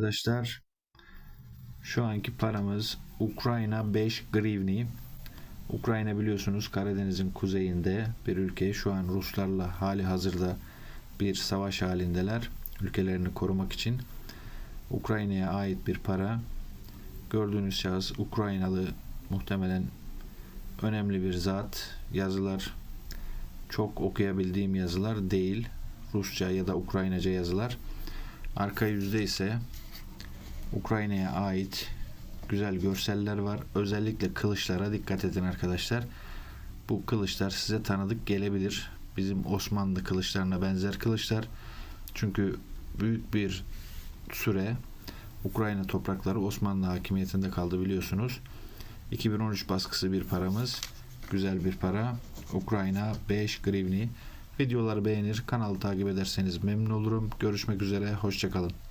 Arkadaşlar şu anki paramız Ukrayna 5 grivni. Ukrayna biliyorsunuz Karadeniz'in kuzeyinde bir ülke. Şu an Ruslarla hali hazırda bir savaş halindeler. Ülkelerini korumak için. Ukrayna'ya ait bir para. Gördüğünüz şahıs Ukraynalı muhtemelen önemli bir zat. Yazılar çok okuyabildiğim yazılar değil. Rusça ya da Ukraynaca yazılar. Arka yüzde ise Ukrayna'ya ait güzel görseller var. Özellikle kılıçlara dikkat edin arkadaşlar. Bu kılıçlar size tanıdık gelebilir. Bizim Osmanlı kılıçlarına benzer kılıçlar. Çünkü büyük bir süre Ukrayna toprakları Osmanlı hakimiyetinde kaldı biliyorsunuz. 2013 baskısı bir paramız. Güzel bir para. Ukrayna 5 grivni. Videoları beğenir, kanalı takip ederseniz memnun olurum. Görüşmek üzere, hoşçakalın.